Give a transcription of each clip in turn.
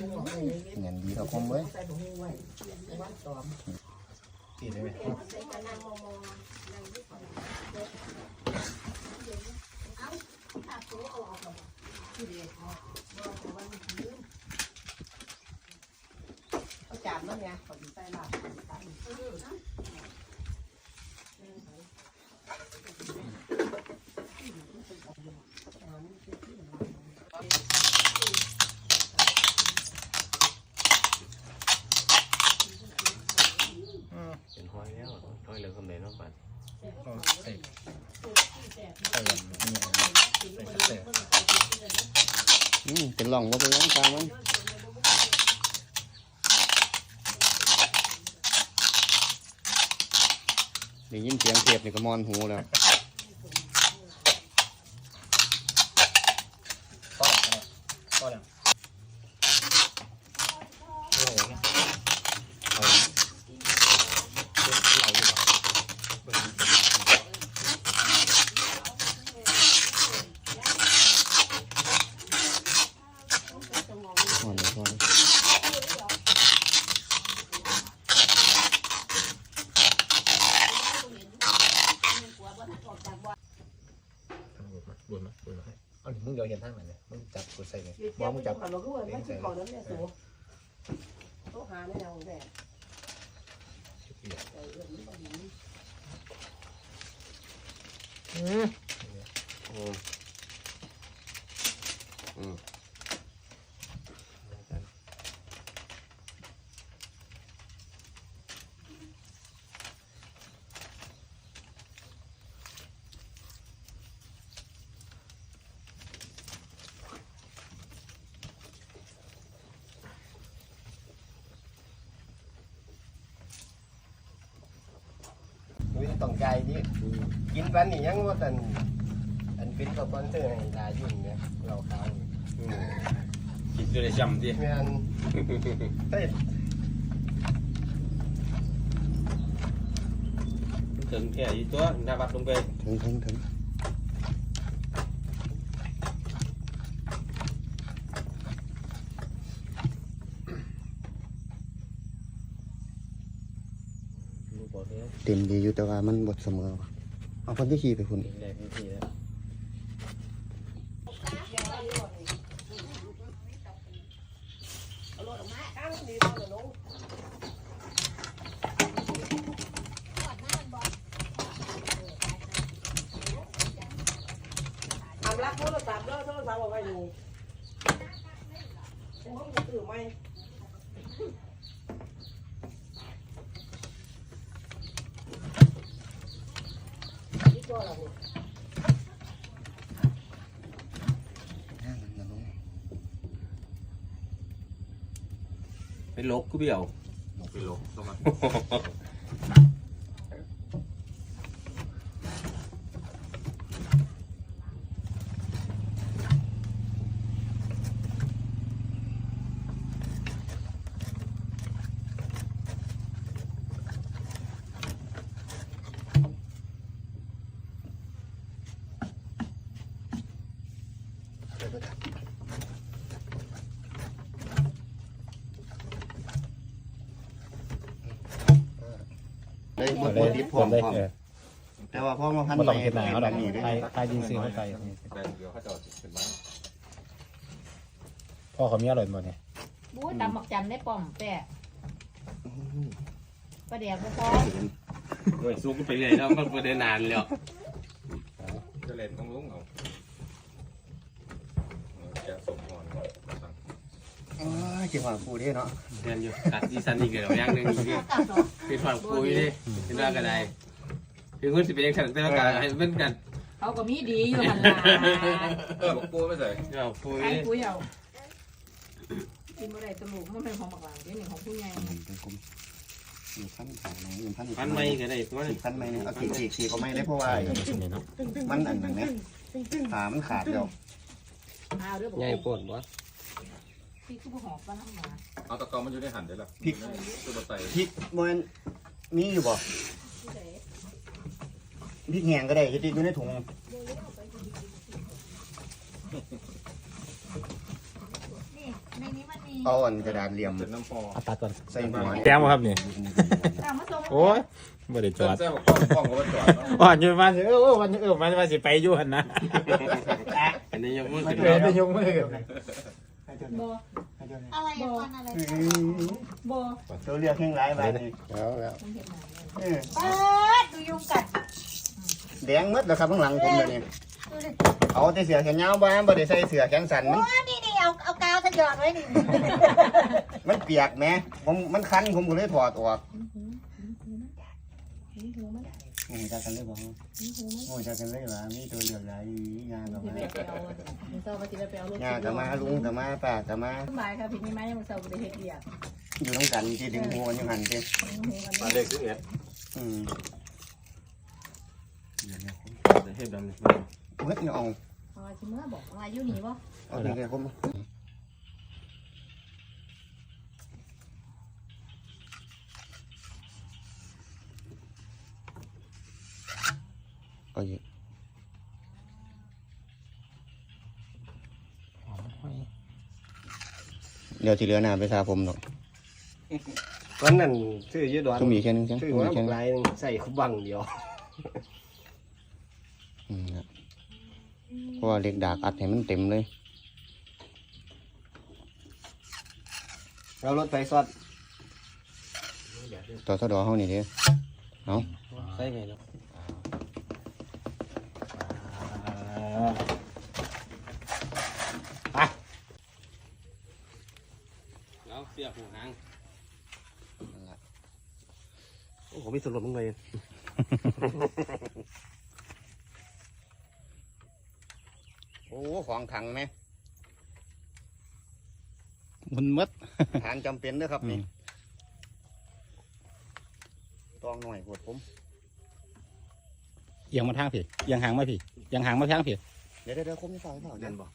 เงินดีเราคมเว้ยใส่ถุงไว้วันได้ไหมเอาจานนั่นไงขอใส่ลาบ เป็นห้อยแล้วห้อยเหลืองคำไหนเนาะปัด ก็ใส่ใส่แบบนี้ใส่ใส่ อืมเป็น หล่องมาเป็นหล่องกลามันได้ยินเสียงเทปนี่ก็มอนหูแล้วก็ก็แล้วอ้โหเอาเราดีกว่า อ่อนเลยอ่อนเลย บุญมาบุญมาให้ เอามึงเดี๋ยวเห็นทางไหนเนี่ยมึงจับกดใส่เลยเดี๋ยวว่ามึงจับก่อนเราก็ว่าไม่ใช่ก่อนนั้นเนี่ยสูโต๊ะหาไม่เอาแต่เออมันต้องมี โอ้อืม อุ้ย ต้องใจดิกินปันนี่ยังว่าแต่นอันเป็นสปอนเซอร์ให้ดายุ่งเนี่ยเราเขาอืมกินด้วยได้จำดิแม่นเต้นถึงแค่อีตัวหน้าบัดลงไป ถึงถึงถึง ลูกบอลเนี่ย เต็มดีอยู่แต่ว่ามันบดเสมอว่ะเอาคนที่ขี่ไปคุณเด็กแรกนี่ทีแล้วเอารถออกมาตั้งดีเอาลงทำรับโทรศัพท์แล้วโทรศัพท์เอาไว้อยู่ผมก็ตื่นไหมนี่ตัวอะไร ไปลบกูเบี้ยว ไปลงลงมา เลยบดบดดิบพร้อมพร้อมแต่ว่าพ่อมาพันมันต้องเห็นหนาเขาแบดอกบนี้ด้ใครวยใครยิงซื้อเข้าไปแต่เดี๋ยวเขาจะเอาเป็นบ้านพ่อเขามีอร่อยหมดเนี่ยบู๊ดำหมักจันได้ป้อมแปะประเดี๋ยวก็พอโอ้ยสู้กูไปเลยแล้วมันไปได้นานแล้วจะเล่นต้องลุ้งเอาแกะสมก่อนก่อนสั่ง อ๋อเกี่ยวกับปูเท่เนาะเรียนอยู่ตัดอีสันอีกเดี๋ยวอย่างหนึงอีกดิเป็นฝังปุยดิเป็นว่ากันไดถึงคนสิเป็นยังไงแต่ว่ากันให้เป็นกันเขาก็มีดีอยู่หันหลาเออบอกปูไม่ใส่เอาปุยใครคุยเอากินอะไรตลกมันเป็นของบักหลังที่หนึ่งของผู้ใหญ่เป็นกลมอยู่พันขาไหนอยู่พันพันไม่ก็ได้ตัวสินี้บพันไหมเนี่ยเอาสี่สี่สี่ก็ไม่ได้เพราะว่า มันอันนั้นเนี่ยขามันขาดเดียวเอาเรื่องบอกใหญ่ปวดบ่ พี่คือผู้หอบป้าน้ำหมาเอาตะกอนมันอยู่ในหันได้หรอพริก ตัวใส่พริกมันมีอยู่บ่พริกแห้งก็ได้ที่อยู่ในถุงนี่ในนี้มันมีเอาอันกระดาษเหลี่ยมเป็นน้ำพอเอาตัดก่อนใส่หัวแต้มบ่ครับนี่เอามาส่งโอ้ยบ่ได้จอดแซ่บกล้องกล้องก็ว่าจอดเนาะอ่อนอยู่มาสิเออเออวันเออมันว่าสิไปอยู่หั่นนะอันนี้ยกมือมันขึ้นเกิดไปแล้วยกมือกั นบ่อะไรอะฟันอะไรบ่ตัวเลือกแห้งร้ายไปนี่แล้วแล้วมันเห็นหนาเลยเออป๊าดดูยุงกัดแดงหมดแล้วครับข้างหลังผมเดี๋ยวนี้ดูดิเอาแต่เสือแขนยาวบ้างบ่ได้ใส่เสือแขนสั้นมันโอ้นี่นี่เอาเอากาวสะหยอดไว้นี่มันเปียกแหมผมมันคันผมก็เลยถอดออก โอ้ยจักกันเลยบ่โอ้ยจักกันเลยว่ามีตัวเลือกหลายงานกับที่มาไปเอามึงเศร้ามาที่ไปเอาลูกงานกับมาลุงกับมาป้ากับมาสบายค่ะพี่นี่ไม้ยังมึงเศร้าไปเฮ็ดเดียกอยู่ต้องกันที่ดึงหัวอยู่หันเด้มาเด็กสิบเอ็ดอืมเฮ็ดแบบนี้เมื่อนี่เอาเอาชิเมื่อบอกว่าอยู่นี่บ่เอาเดี๋ยวผม เอาอีกเดี๋ยวที่เหลือหน้าไปทาผมหรอกวันนั้นซื้อยืดดอนต้องมีแค่นึงจังซื้อต้องมามีแค่บักนึงลายหนึงใส่บังเดียวอืมครับเพราะว่าเหล็กดากอัดให้มันเต็มเลย เรารถไฟซอดต่อทอดอเฮานี่เด้เอา ใส่ไงเนาะเอาเสียบหูหาง โอ้โหมีส่วนลดมึงเลยโอ้ของถังไหมมันหมดฐานจำเป็นเด้อครับนี่อืมตองหน่อยปวดผมเอียงมาทางพี่เอียงหางมาพี่เอียงหางมาทางพี่เดี๋ยวเดี๋ยวเดี๋ยวคมจะฟังเปล่าเดี๋ยว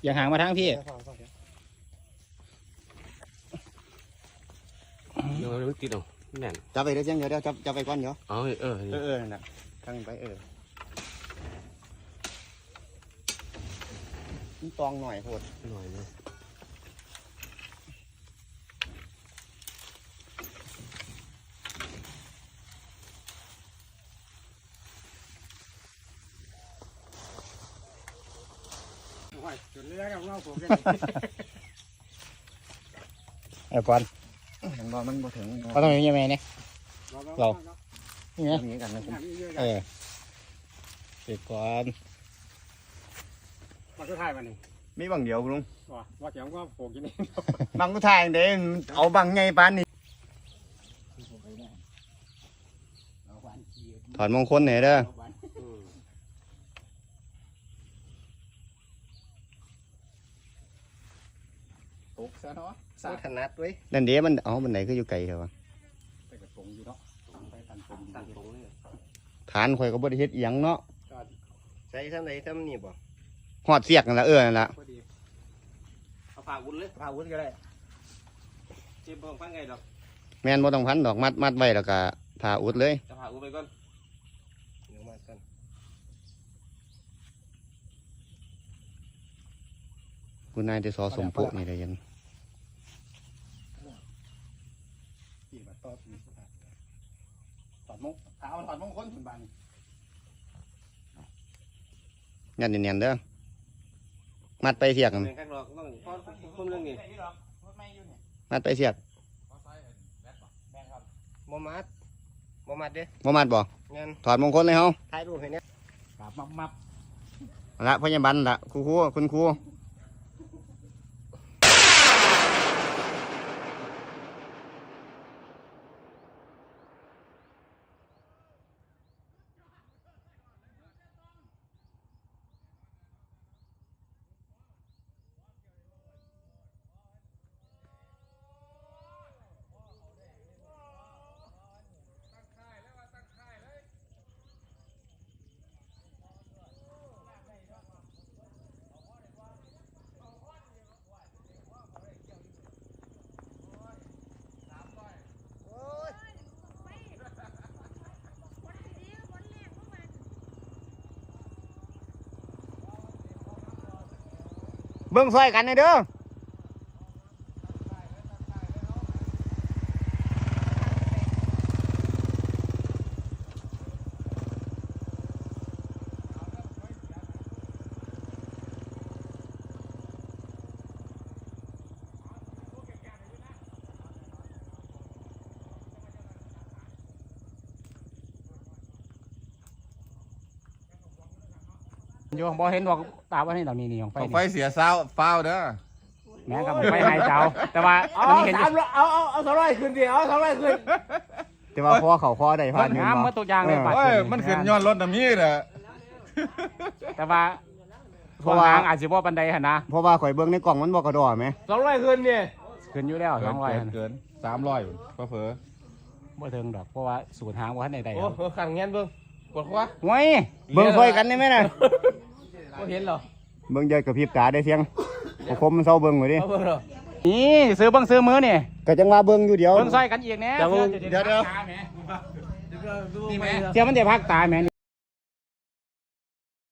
เอียงหางมาทางพี่เดี๋ยวฟังเปล่าเดี๋ยว เดี๋ยวมันติดเอา แน่นจับไปเดี๋ยวจังเดี๋ยวเดี๋ยวจับจับไปก่อนเดี๋ยวเอาเออเออเออนั่นน่ะทั้งไปเออมันตองหน่อยโพดหน่อยเลยไอ้ปอน เห็นบ่มันบ่ถึงเขาต้องยังไงเนี่ยเรานี่ไงมีกันนะผมเออเด็กก่อนมาสุดท้ายวันนี้มีบางเดียวลุงว่าว่าเสียงว่าโผล่กินนี่บางกูถ่ายเด้เอาบางไงปานนี่ถอดมงคลไหนเด้อ ตกซะเนาะ สาถนัดไว้ยนั่นเด้มันเอามันไหนก็อยู่ไกลเถอะวะแต่กระตรงอยู่เนาะตังไปตันตรงตั้งตรงเลยฐานข่อยก็บ่ได้เฮ็ดอีหยังเนาะใส่ซ้ำไหนซ้ำนี่บ่หอดเสียกนั่นล่ะเออนั่นล่ะพอดีเอาฝากวุ้นเลยพาวุ้นก็ได้เจ็บเบิ่งฟังไงดอกแม่นบ่ต้องพันดอกมัดมัดไว้แล้วก็ทาอุดเลยจะพาอุ้ไปก่อนเดี๋ยวมากันคุณนายจะสอสมปุนี่ได้ยันที่มาต่อที่สุดท้ายถอ ดมงถาเอาถอดมงคลถึงบ้านยันเนียนๆเด้อมัดไปเสียกนั่นเรื่องข้างนอกต้องพอคุมเรื่องนี้มัดไปเสียกบ่มัดบ่มัดเด้บ่มัดบ่งั้นถอดมงคลเลยเฮาถ่ายรูปให้เนี่ยกราบมับมับเอาละพยาบาลละครูครูคุณครู เบิ่งซอยกันหน่อยเด้ออยู่บ่เห็นดอก ตาว่านี่ดอกนี่นี่ของไฟของไฟเสียเศร้าเฝ้าเด้อแม่ครับไฟหายเจ้าแต่ว่าเอามันเห็นสามเอาเอาเอาสองร้อยขึ้นดิเอาสองร้อยขึ้นแต่ว่าพอเขาคอได้มัผ่านนงามเมื่อตัวอย่างเลยปัดโอ้ยมันขึ้นย้อนรถน้ำยี่น่ะแต่ว่าพวกหางอาจจะบ่ปันใดหั่นนะเพราะว่าข่อยเบิ่งในกล่องมันบ่กระดอไหมสองร้อยขึ้นเนี่ยขึ้นอยู่แล้วเกิสอนงร้อยเกินเกินสามร้อยเผลอบ่ถึงดอกเพราะว่าสูตรหางบ่ทันได้ได้โอ้โหขันเงี้ยเบิ้งกดขวาโอ้ยเบิ่งค่อยกันได้ไหมน่ะ ก็เห็นเหรอเบิ่งเยอะกับพริบตาได้เสียงบ่คมมันเศร้าเบิ่งไว้ดิเอาเบิ้งเหรอนี่ซื้อเบิ่งซื้อมือนี่ก็จังว่าเบิ่งอยู่เดียว เบิ่งซอยกันอีกแหน่เดี๋ยวเดี๋ยว เดี๋ยวนี่ไหมเดี๋ยวมันจะพักตาแหม่